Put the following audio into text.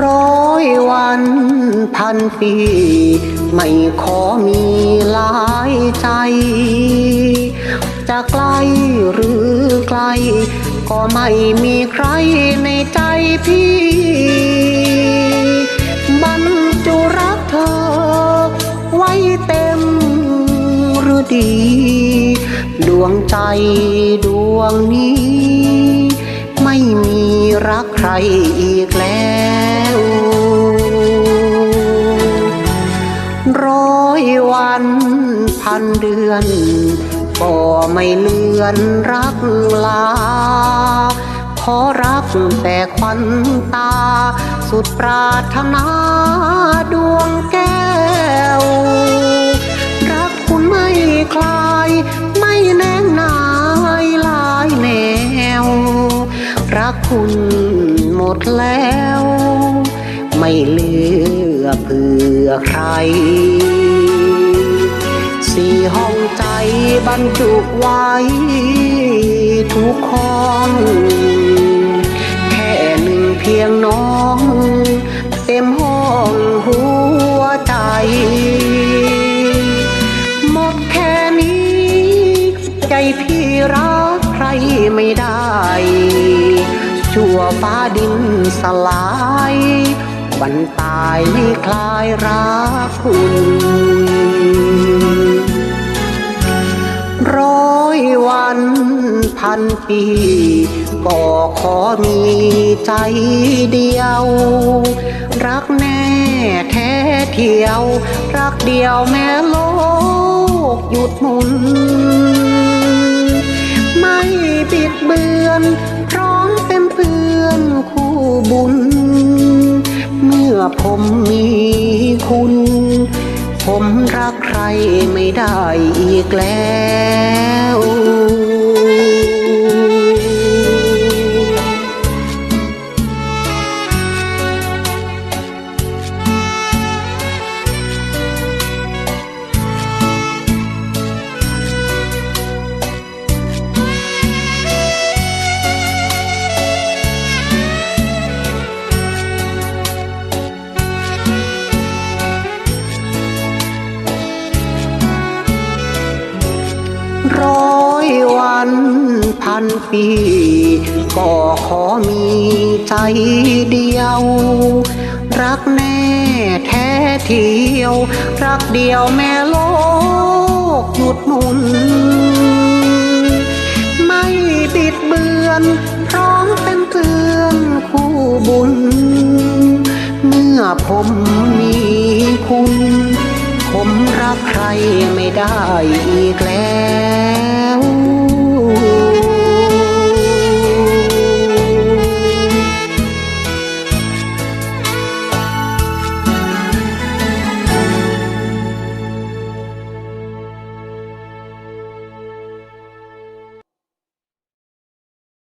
ร้อยวันพันปี ไม่ขอมีหลายใจ จะไกลหรือไกล ก็ไม่มีใครในใจพี่บรรจุรักเธอ ไว้เต็มหรือดี ดวงใจดวงนี้ ไม่มีรักใครอีกแล้ว วันพันเดือน ก็ไม่เลือนรักลา ขอรักแต่ควันตา สุดปรารถนาดวงแก้ว รักคุณไม่คลาย ไม่แนงนายลายแนว รักคุณหมดแล้ว ไม่เหลือเพื่อใคร สี่ห้องใจบรรจุไว้ ทุกห้อง แค่หนึ่งเพียงน้อง เต็มห้องหัวใจหมดแค่นี้ ใจพี่รักใครไม่ได้ ชั่วฟ้าดินสลายวันตายไม่คลายรักคุณ ร้อยวันพันปี ก็ขอมีใจเดียว รักแน่แท้เที่ยว รักเดียวแม้โลกหยุดหมุน ไม่บิดเบือนพร้อมเป็นเพื่อนคู่บุญ เมื่อผมมีคุณ ผมรักใครไม่ได้อีกแล้ว วันพันปี ก็ขอมีใจเดียว รักแน่แท้เที่ยว รักเดียวแม่โลกหยุดหมุน ไม่บิดเบือนพร้อมเป็นเพื่อนคู่บุญ เมื่อผมมีคุณผมรักใครไม่ได้อีกแล้ว